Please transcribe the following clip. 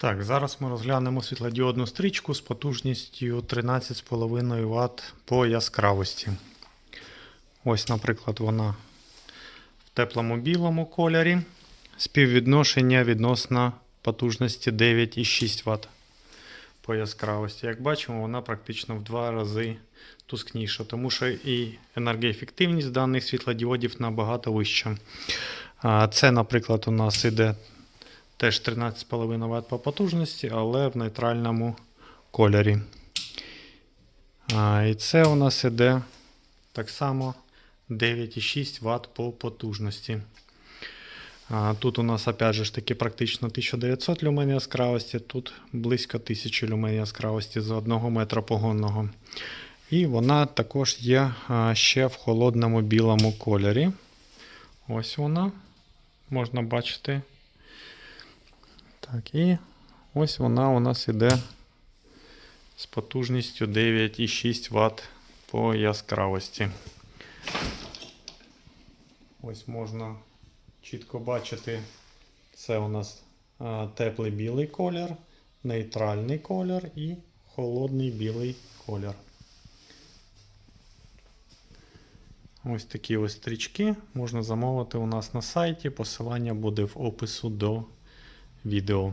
Так, зараз ми розглянемо світлодіодну стрічку з потужністю 13,5 Вт по яскравості. Ось, наприклад, вона в теплому білому кольорі. Співвідношення відносно потужності 9,6 Вт по яскравості. Як бачимо, вона практично в два рази тускніша, тому що і енергоефективність даних світлодіодів набагато вища. Це, наприклад, у нас іде теж 13,5 Вт по потужності, але в нейтральному кольорі. А, І це у нас іде так само 9,6 Вт по потужності. А, Тут у нас опять же таки практично 1900 люмен яскравості, тут близько 1000 люмен яскравості за 1 метра погонного. І вона також є ще в холодному білому кольорі. Ось вона. Можна бачити. Так, і ось вона у нас іде з потужністю 9,6 Вт по яскравості. Ось можна чітко бачити, це у нас теплий білий колір, нейтральний колір і холодний білий колір. Ось такі ось стрічки можна замовити у нас на сайті. Посилання буде в опису до відео.